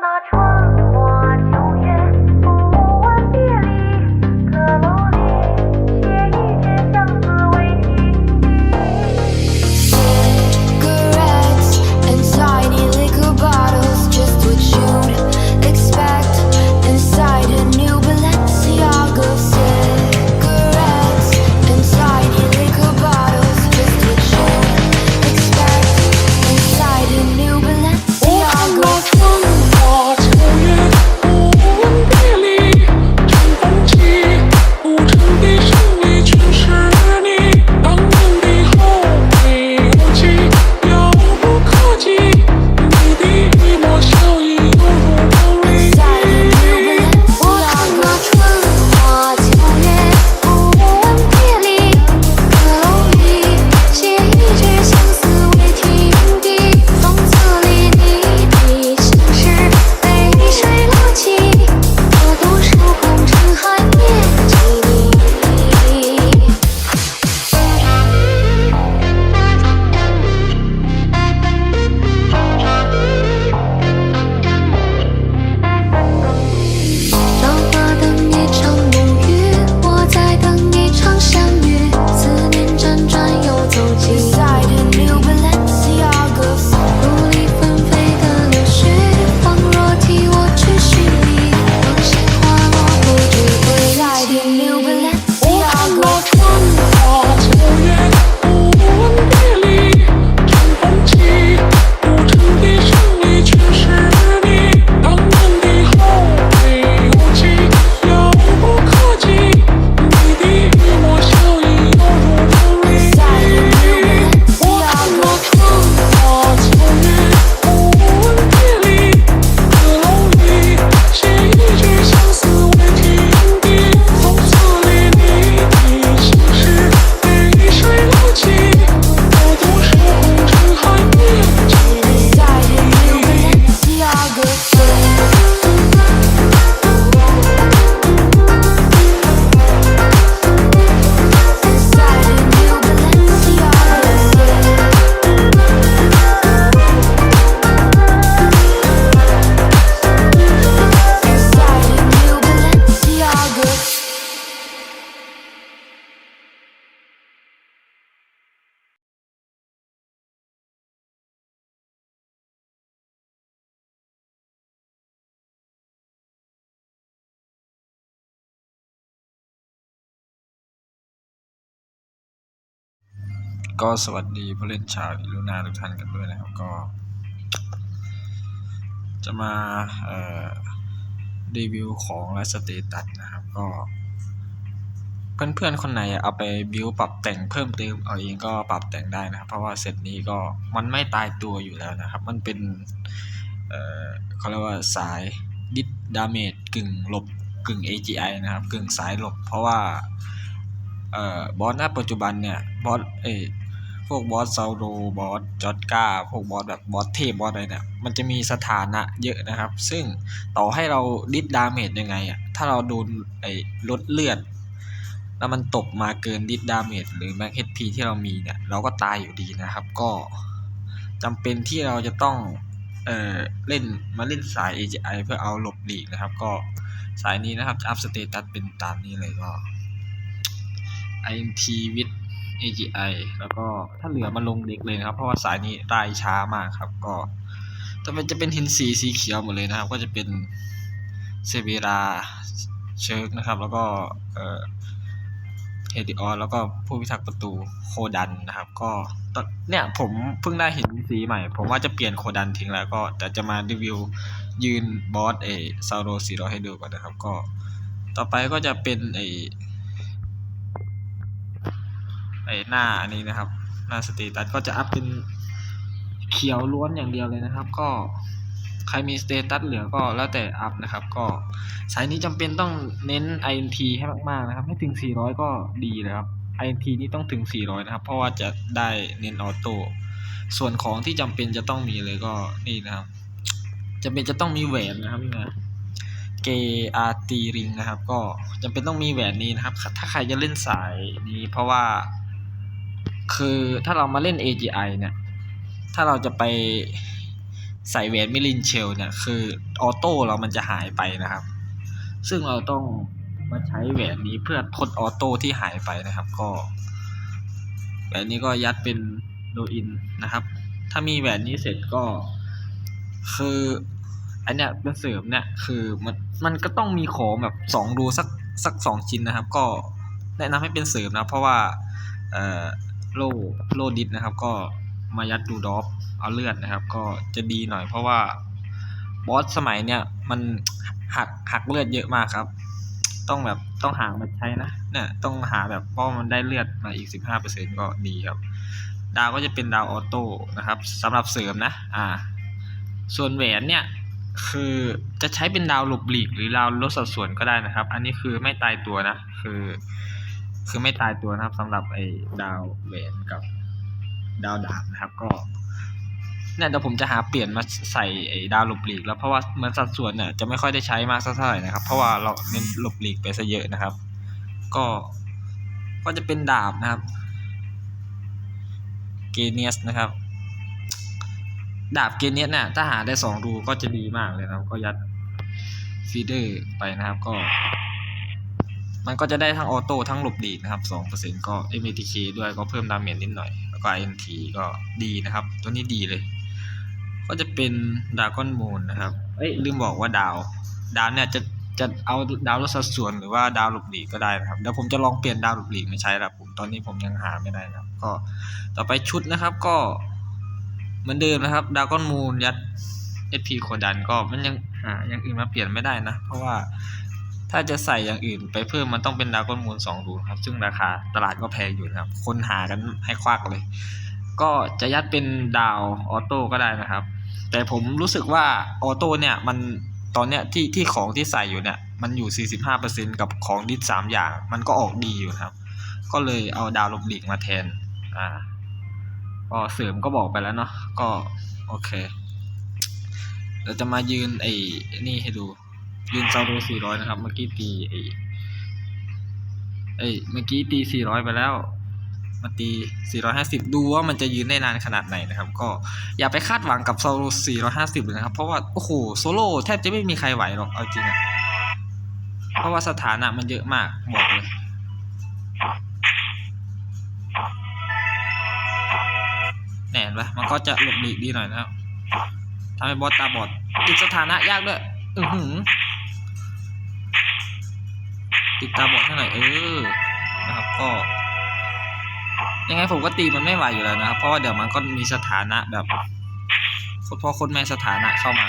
那窗 ก็สวัสดีผู้เล่นชาวอิลูนาทุกท่านกันด้วยนะครับก็ จะมาเอ่อรีวิวของและสเตตัสนะครับก็ เพื่อนๆ คนไหนเอาไปบิวปรับแต่งเพิ่มเติมเอาเองก็ปรับแต่งได้นะครับ เพราะว่าเซตนี้ก็มันไม่ตายตัวอยู่แล้วนะครับ มันเป็นเเขาเรียกว่าสายดิสดาเมจกึ่งหลบกึ่ง AGI นะครับ กึ่งสายหลบ เพราะว่าเอ่อบอสณปัจจุบันเนี่ยบอสเอ พวกบอสซาโรบอสจอดก้าพวกบอสแบบบอสเทพบอสอะไรเนี่ยมันจะมีสถานะเยอะนะครับ ซึ่งต่อให้เราดิสดาเมจยังไงอะถ้าเราโดนไอ้ลดเลือด แล้วมันตกมาเกินดิสดาเมจหรือแม็กเฮดพีที่เรามีเนี่ยเราก็ตายอยู่ดีนะครับ ก็จำเป็นที่เราจะต้องเอ่อเล่นมาเล่นสาย AGI เพื่อเอาหลบหลีกนะครับ ก็สายนี้นะครับอัพสเตตัสเป็นตามนี้เลยก็ INT with AGI แล้วก็ถ้าเหลือมาลงเด็กเลยนะครับ เพราะว่าสายนี้ไล่ช้ามากครับ ก็ต่อไปจะเป็นหินสีสีเขียวหมดเลยนะครับ ก็จะเป็นเซเวราเชิร์กนะครับ แล้วก็เอ่อเฮดิออนแล้วก็ผู้พิทักษ์ประตูโคดันนะครับ ก็เนี่ยผมเพิ่งได้เห็นสีใหม่ ผมว่าจะเปลี่ยนโคดันทิ้งแล้วก็แต่จะมารีวิวยืนบอสเอซาโรสีรอให้ดูก่อนนะครับ ก็ต่อไปก็จะเป็นไอ ไอหน้าอันนี้นะครับ หน้าสเตตัสก็จะอัพเป็นเขียวล้วนอย่างเดียวเลยนะครับ ก็ใครมีสเตตัสเหลือก็แล้วแต่อัพนะครับ ก็สายนี้จำเป็นต้องเน้น INT ให้มากๆนะครับ ให้ถึง 400 ก็ดีเลยครับ INT นี่ต้องถึง 400 นะครับ เพราะว่าจะได้เน้นออโต้ส่วนของที่จำเป็นจะต้องมีเลยก็นี่นะครับจำเป็นจะต้องมีแหวนนะครับนี่นะเกอาร์ตีริงนะครับ ก็จำเป็นต้องมีแหวนนี้นะครับ ถ้าใครจะเล่นสายนี้เพราะว่า คือถ้าเรามาเล่น AGI เนี่ย ถ้าเราจะไปใส่แหวนมิลินเชลเนี่ย คือออโต้เรามันจะหายไปนะครับ ซึ่งเราต้องมาใช้แหวนนี้เพื่อทดออโต้ที่หายไปนะครับ ก็แหวนนี้ก็ยัดเป็นโดอินนะครับ ถ้ามีแหวนนี้เสร็จก็คืออันเนี้ยเป็นเสริมเนี่ยคือมันมันก็ต้องมีของแบบสองรูสักสักสองชิ้นนะครับ ก็แนะนำให้เป็นเสริมนะเพราะว่าเอ่อ โล่โล่ดิสนะครับ ก็มายัดดูดอฟเอาเลือดนะครับ ก็จะดีหน่อยเพราะว่าบอสสมัยเนี่ยมันหักหักเลือดเยอะมากครับ ต้องแบบต้องหามาใช้นะเนี่ยต้องหาแบบเพราะมันได้เลือดมาอีกสิบห้าเปอร์เซ็นก็ดีครับ ดาวก็จะเป็นดาวออโต้นะครับสำหรับเสริมนะอ่า ส่วนแหวนเนี่ยคือจะใช้เป็นดาวหลบหลีกหรือดาวลดสัดส่วนก็ได้นะครับ อันนี้คือไม่ตายตัวนะ คือ คือไม่ตายตัวนะครับสำหรับไอ้ดาวแหวนกับดาวดาบนะครับก็เนี่ยเดี๋ยวผมจะหาเปลี่ยนมาใส่ไอ้ดาวหลบหลีกแล้วเพราะว่าเหมือนสัดส่วนเนี่ยจะไม่ค่อยได้ใช้มากสักเท่าไหร่นะครับ เพราะว่าเราเน้นหลบหลีกไปซะเยอะนะครับ ก็ก็จะเป็นดาบนะครับเกเนียสนะครับ ดาบเกเนียสเนี่ยถ้าหาได้สองรูก็จะดีมากเลยครับ ก็ยัดฟีเดอร์ไปนะครับก็ มันก็จะได้ทั้งออโต้ทั้งหลบหลีนะครับสองเปอร์เซ็นก็ MATK ด้วยก็เพิ่มดาเมจนิดหน่อย แล้วก็ INT ก็ดีนะครับ ตัวนี้ดีเลย ก็จะเป็นดาก้อนมูนนะครับ เอ้ยลืมบอกว่าดาว ดาวเนี่ยจะจะเอาดาวลดสัดส่วนหรือว่าดาวหลบหลีกก็ได้นะครับเดี๋ยวผมจะลองเปลี่ยนดาวหลบหลีกมาใช้ละผมตอนนี้ผมยังหาไม่ได้นะครับ ก็ต่อไปชุดนะครับก็เหมือนเดิมนะครับดาวก้อนมูนยัด SP โคดันก็มันยังหาอย่างอื่นมาเปลี่ยนไม่ได้นะ เพราะว่า ถ้าจะใส่อย่างอื่นไปเพิ่มมันต้องเป็นดากอนมูนสองรูครับ ซึ่งราคาตลาดก็แพงอยู่นะครับ คนหากันให้ควักเลย ก็จะยัดเป็นดาวออโต้ก็ได้นะครับ แต่ผมรู้สึกว่าออโต้เนี่ยมันตอนเนี้ยที่ที่ของที่ใส่อยู่เนี่ยมันอยู่ 45%กับของดิสสามอย่าง มันก็ออกดีอยู่ครับ ก็เลยเอาดาวลบหลีกมาแทนอ่าก็เสริมก็บอกไปแล้วเนาะก็โอเค เราจะมายืนไอ้นี่ให้ดู ยืนซาโดสี่ร้อยนะครับ เมื่อกี้ตีไอ้เอ้ยเมื่อกี้ตีสี่ร้อยไปแล้วมาตีสี่ร้อยห้าสิบดูว่ามันจะยืนได้นานขนาดไหนนะครับ ก็อย่าไปคาดหวังกับโซโลสี่ร้อยห้าสิบเลยนะครับ เพราะว่า โอ้โห โซโล่แทบจะไม่มีใครไหวหรอก เอาจริงอะเพราะว่าสถานะมันเยอะมากบอกเลยแน่นปะมันก็จะหลบหลีกดีหน่อยนะครับทำให้บอสตาบอดติดสถานะยากด้วย อือหือ ติดตาบอดเท่าไหร่อยเออนะครับก็ยังไงผมก็ตีมันไม่ไหวอยู่แล้วนะครับ เพราะว่าเดี๋ยวมันก็มีสถานะแบบพ่อคนแม่สถานะเข้ามา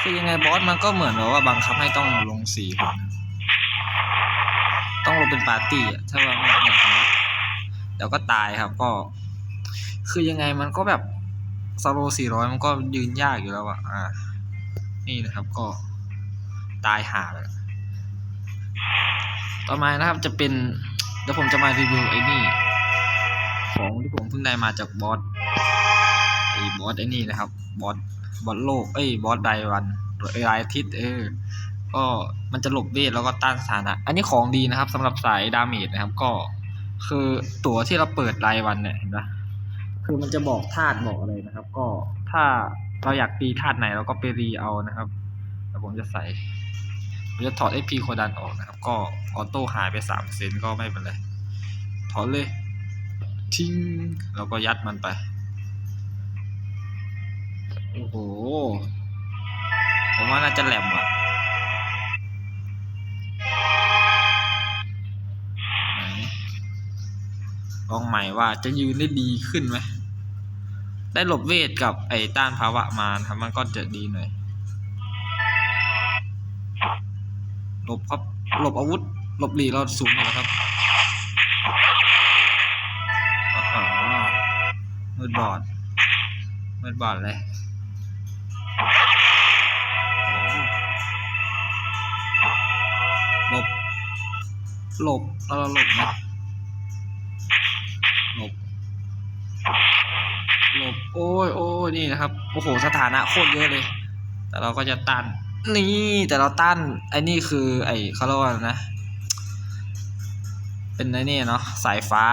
คือยังไงบอสมันก็เหมือนแบบว่าบังคับให้ต้องลงสี่คนต้องลงเป็นปาร์ตี้อะถ้าว่าไม่อย่างนี้เดี๋ยวก็ตายครับก็ คือยังไงมันก็แบบซาโลสี่ร้อยมันก็ยืนยากอยู่แล้วอะอ่า นี่นะครับก็ตายหาเลยต่อมานะครับจะเป็นเดี๋ยวผมจะมารีวิวไอ้นี่ ของที่ผมเพิ่งได้มาจากบอสไอ้บอสไอ้นี่นะครับบอสบอสโลกเอ้ยบอสไดวันรายอาทิตย์เออก็มันจะหลบเวทแล้วก็ต้านสถานะ อันนี้ของดีนะครับสำหรับสายดาเมจนะครับ ก็คือตั๋วที่เราเปิดรายวันเนี่ยเห็นปะคือมันจะบอกธาตุบอกอะไรนะครับ ก็ถ้า เราอยากตีธาตุไหนเราก็ไปรีเอานะครับแล้วผมจะใส่ผมจะถอด SP โคดันออกนะครับ ก็ออโต้หายไปสามเซนก็ไม่เป็นไรถอนเลยทิ้งแล้วก็ยัดมันไป โอ้โห ผมว่าน่าจะแหลมอะลองใหม่ว่าจะยืนได้ดีขึ้นไหม ได้หลบเวทกับไอ้ต้านภาวะมานครับมันก็จะดีหน่อยหลบครับหลบอาวุธหลบหลีเราสูงอยู่แล้วครับอ๋อมืดบอดมืดบอดเลยหลบหลบเราหลบนะ โอ้ยโอ้ยนี่นะครับ โอ้โห สถานะโคตรเยอะเลย แต่เราก็จะต้านนี่แต่เราต้านไอ้นี่คือ ไอ้เขาเรียกว่าอะไรนะ เป็นไอ้นี่เนาะ สายฟ้า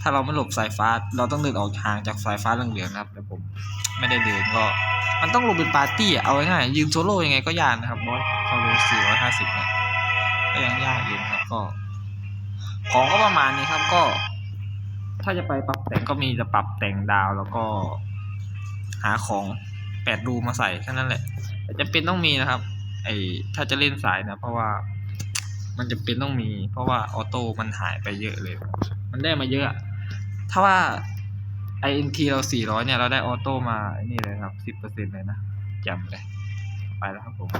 ถ้าเราไม่หลบสายฟ้า เราต้องเดินออกห่างจากสายฟ้าเหลืองๆนะครับ แต่ผมไม่ได้เดินก็ มันต้องลงเป็นปาร์ตี้อะเอาง่ายๆยืนโซโล่ยังไงก็ยากนะครับบอสคาโลสี่ร้อยห้าสิบเนี่ยก็ยังยากอยู่ครับก็ ของก็ประมาณนี้ครับก็ถ้าจะไปปรับแต่งก็มีจะปรับแต่งดาวแล้วก็ หาของแปดรูมาใส่แค่นั้นแหละแต่จะเป็นต้องมีนะครับ ไอถ้าจะเล่นสายนะ เพราะว่า มันจะเป็นต้องมี เพราะว่าออโต้มันหายไปเยอะเลย มันได้มาเยอะอะถ้าว่า INT เรา 400 เนี่ย เราได้ออโต้มาไอ้นี่เลยครับ 10%เลยนะจำเลย ไปแล้วครับผม